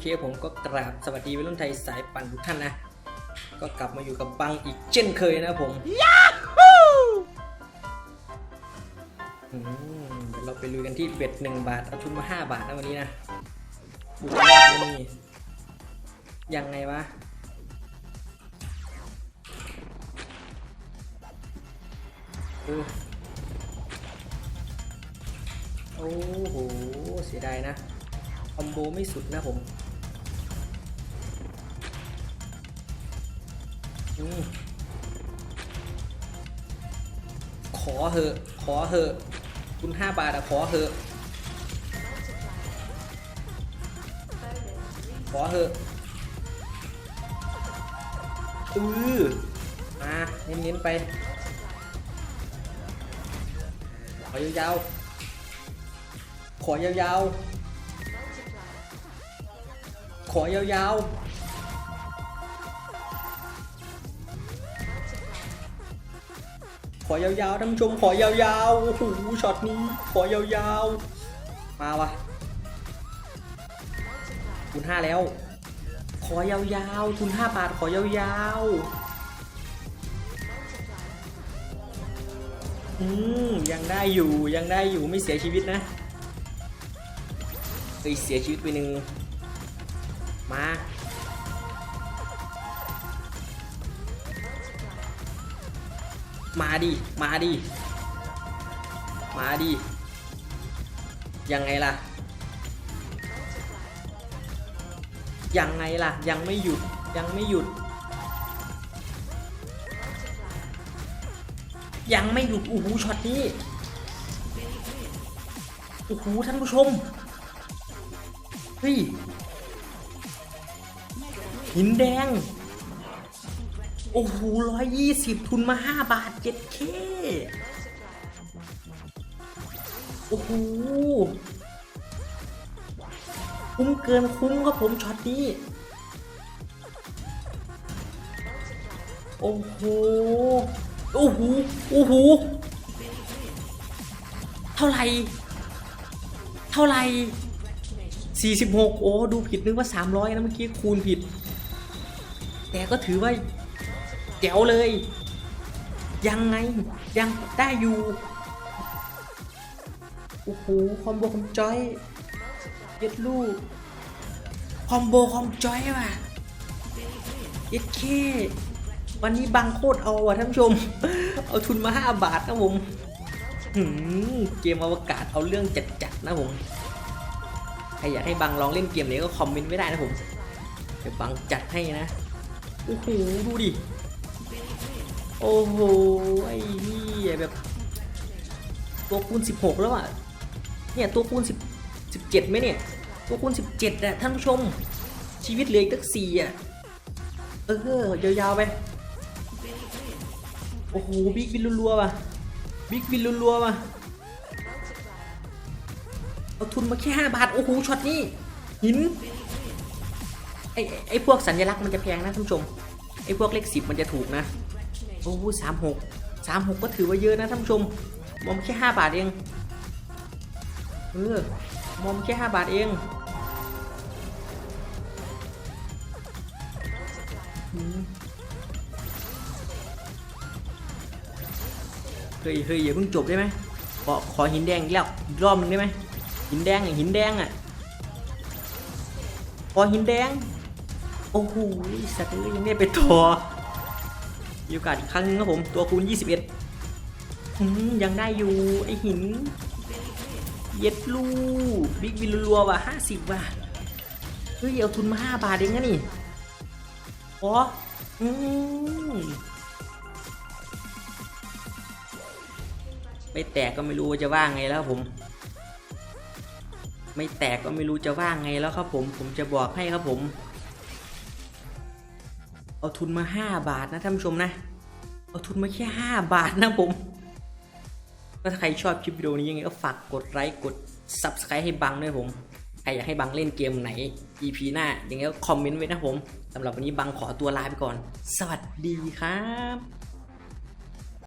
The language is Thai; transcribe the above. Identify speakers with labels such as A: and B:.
A: เคผมก็กราบสวัสดีวัยรุ่นไทยสายปั่นทุกท่านนะ ก็กลับมาอยู่กับบังอีกเช่นเคยนะผมอืมเดี๋ยวเราไปลุยกันที่เบ็ดหนึ่งบาท เอาทุนมาห้าบาทนะวันนี้นะบุกรอบนี่ยังไงวะโอ้โห เสียดายนะ คอมโบไม่สุดนะผมอขอเหอะ ขอเหอะ คุณห้าบาทอะขอเหอะ ขอเหอะอือมาเน้นๆไป ขอยาวๆ ขอยาวๆ ขอยาวๆ ขอยาวๆท่านผู้ชมขอยาวๆ โอ้โหช็อตนี้ขอยาวๆ มาวะทุนห้าแล้ว ขอยาวๆ ทุนห้าบาทขอยาวๆ อืมยังได้อยู่ยังได้อยู่ไม่เสียชีวิตนะเฮ้ยเสียชีวิตไปหนึ่ง มา มาดิ มาดิ มาดิ ยังไงล่ะ ยังไงล่ะ ยังไม่หยุด ยังไม่หยุด ยังไม่หยุด โอ้โหช็อตนี้ โอ้โหท่านผู้ชม เฮ้ย หินแดง โอ้โหร้อยยี่สิบทุนมาห้าบาทเจ็ดเคโอ้โหคุ้มเกินคุ้มครับผมช็อตนี้ โอ้โห โอ้โห โอ้โห เท่าไหร่ เท่าไหร่46 โอ้ ดูผิดนึกว่า 300 นะเมื่อกี้คูณผิด แต่ก็ถือว่าแจ๋วเลย ยังไงยังได้อยู่โอ้โหคอมโบคอมจอยเย็ดลูกคอมโบคอมจอยว่ะเย็ดเควันนี้บังโคตรเอาอะท่านผู้ชม เอาทุนมา 5 บาทนะผมหืมเกมอวกาศเอาเรื่องจัดๆนะผมใครอยากให้บังลองเล่นเกมนี้ก็คอมเมนต์ไว้ได้นะผมเดี๋ยวบังจัดให้นะ โอ้โหดูดิ โอ้โห ไอ้นี่แบบ ตัวคูณ 16 แล้วอะ เนี่ย ตัวคูณ10 17ไหมเนี่ย ตัวคูณ 17อะท่านผู้ชม ชีวิตเหลืออีกตั้งสี่อะ เออยาวๆไป โอ้โห บิ๊กบินรัวๆว่ะ บิ๊กบินรัวๆว่ะ เอาทุนมาแค่ 5 บาท โอ้โห ช็อตนี้ หิน ไอไอ้พวกสัญลักษณ์มันจะแพงนะท่านผู้ชมไอ้พวกเลขสิบมันจะถูกนะโอ้สามหกสามหกก็ถือว่าเยอะนะท่านผู้ชมมอมแค่5บาทเองเออมอมแค่5บาทเองเฮ้ยเฮ้ยอย่าเพิ่งจบได้ไหมขอขอหินแดงอีกแล้วรอบหนึงได้ไหมหินแดงอะหินแดงอะขอหินแดง โอ้โหสัตว์เอ้ยยังได้ไปต่อมีโอกาสอีกครั้งนึงครับผม ตัวคูณ 21อืมยังได้อยู่ ไอหิน เย็ดลูกบิ๊กบิลรัวว่ะ50ว่ะเฮ้ย เอาทุนมา5บาทเองนะนี่อ๋ออืมไม่แตกก็ไม่รู้จะว่าไงแล้วครับผม ไม่แตกก็ไม่รู้จะว่าไงแล้วครับผม ผมจะบอกให้ครับผม เอาทุนมา 5 บาทนะท่านผู้ชมนะ เอาทุนมาแค่ 5 บาทนะผมก็ถ้าใครชอบคลิปวิดีโอนี้ยังไงก็ฝากกดไลค์กด Subscribe ให้บังด้วยผม ใครอยากให้บังเล่นเกมไหน EP หน้ายังไงก็คอมเมนต์ไว้นะผมสำหรับวันนี้บังขอตัวลาไปก่อน สวัสดีครับ